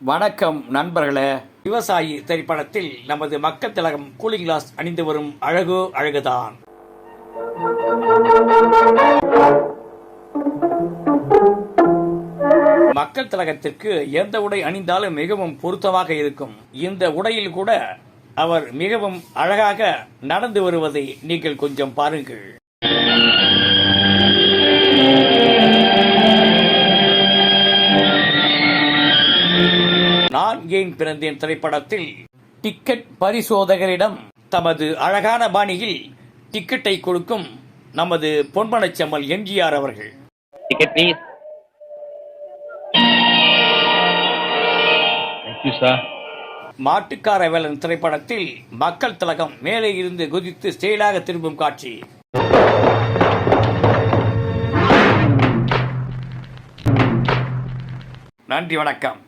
வணக்கம் நண்பர்களே. விவசாயி திரைப்படத்தில் நமது மக்கள் திலகம் கூலிங் கிளாஸ் அணிந்து வரும் அழகு அழகுதான். மக்கள் திலகத்திற்கு எந்த உடை அணிந்தாலும் மிகவும் பொருத்தமாக இருக்கும். இந்த உடையில் கூட அவர் மிகவும் அழகாக நடந்து வருவதை நீங்கள் கொஞ்சம் பாருங்கள். நான் ஏன் பிறந்தேன் திரைப்படத்தில். டிக்கெட் பரிசோதகரிடம் தமது அழகான பாணியில் டிக்கெட்டை கொடுக்கும் நமது பொன்மனச்செம்மல் எம்ஜிஆர் அவர்கள். you, sir. மாட்டுக்கார வேலன் திரைப்படத்தில் மக்கள் திலகம் மேலே இருந்து குதித்து ஸ்டைலாக திரும்பும் காட்சி. நன்றி வணக்கம்.